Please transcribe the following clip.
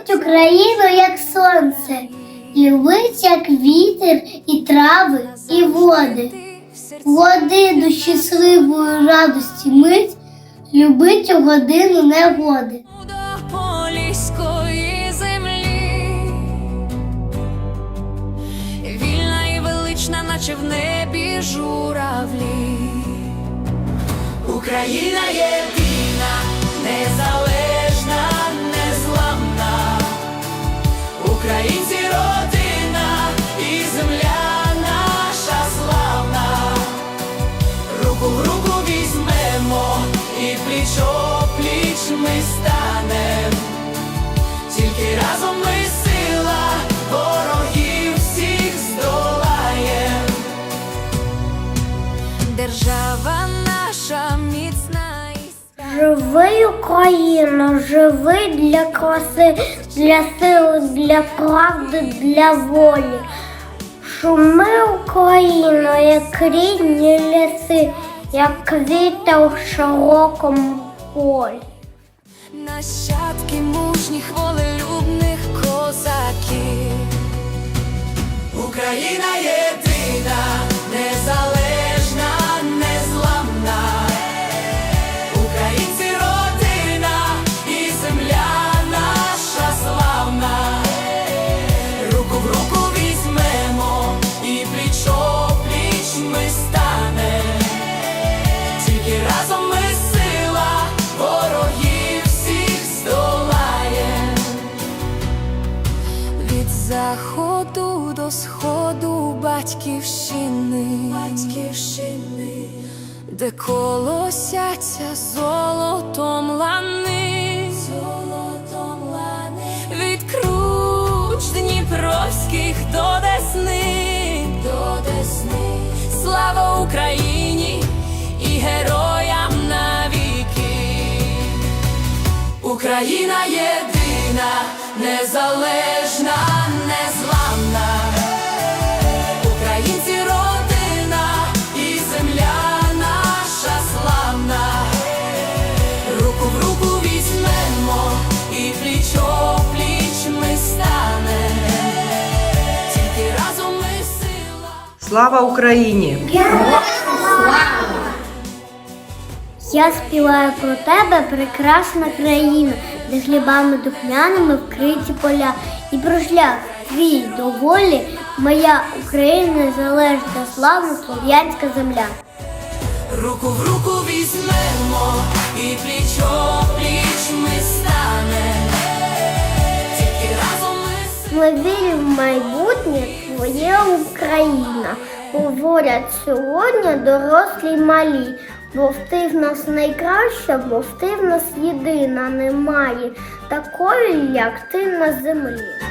Любить Україну, як сонце, любить, як вітер, і трави, і води. Води до щасливої радості мить, любить у годину негоди. до вільна і велична, наче в небі журавлі. Україна єдина, Живи Україно, живи для краси, для сили, для правди, для волі. Шуми Україно, як рідні ліси, як квіти у широкому полі. нащадки мужніх волелюбних козаків. Україна єдина, Від заходу до сходу батьківщини, батьківщини, де колосяться золотом лани, золотом лани, від круч дніпровських до десни, до десни, слава Україні Україна єдина, незалежна, незламна. Українці родина і земля наша славна. Руку в руку візьмемо і пліч пліч ми станемо. Тільки разом ми сила. Слава Україні! Я співаю про тебе, прекрасна країна, де хлібами духмяними вкриті поля, і про шлях твій до волі, моя Україна залежна, славна слов'янська земля. Руку в руку візьмемо і пліч пліч ми. Тільки разом ми. Ми віримо в майбутнє твоє Україна. Говорять сьогодні дорослі й малі. Бо в нас найкраща, бо ти в нас єдина немає такої, як ти на землі.